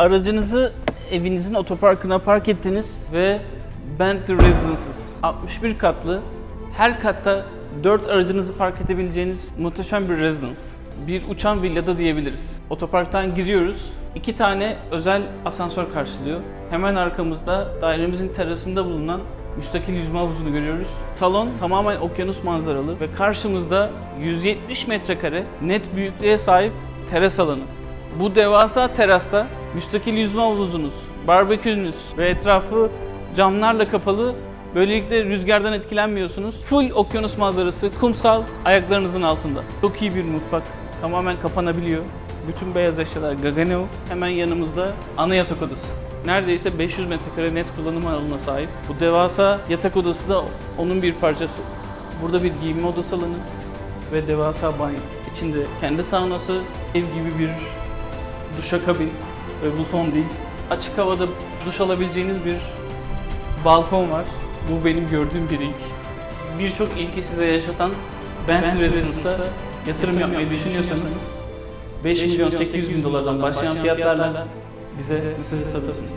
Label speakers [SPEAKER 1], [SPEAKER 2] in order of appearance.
[SPEAKER 1] Aracınızı evinizin otoparkına park ettiniz ve Bentley Residences 61 katlı her katta 4 aracınızı park edebileceğiniz muhteşem bir residence. Bir uçan villada diyebiliriz. Otoparktan giriyoruz. İki tane özel asansör karşılıyor. Hemen arkamızda dairemizin terasında bulunan müstakil yüzme havuzunu görüyoruz. Salon tamamen okyanus manzaralı ve karşımızda 170 metrekare net büyüklüğe sahip teras alanı. Bu devasa terasta müstakil yüzme havuzunuz, barbekünüz ve etrafı camlarla kapalı. Böylelikle rüzgardan etkilenmiyorsunuz. Full okyanus manzarası, kumsal ayaklarınızın altında. Çok iyi bir mutfak. Tamamen kapanabiliyor. Bütün beyaz eşyalar Gagano. Hemen yanımızda ana yatak odası. Neredeyse 500 metrekare net kullanım alanına sahip. Bu devasa yatak odası da onun bir parçası. Burada bir giyinme odası alanı ve devasa banyo. İçinde kendi saunası, ev gibi bir duşakabin ve bu son değil. Açık havada duş alabileceğiniz bir balkon var. Bu benim gördüğüm bir ilk. Birçok ilki size yaşatan Bentley Residence'da yatırım yapmayı düşünüyorsanız 5 milyon 800 bin dolardan başlayan fiyatlarla bize mesaj atabilirsiniz.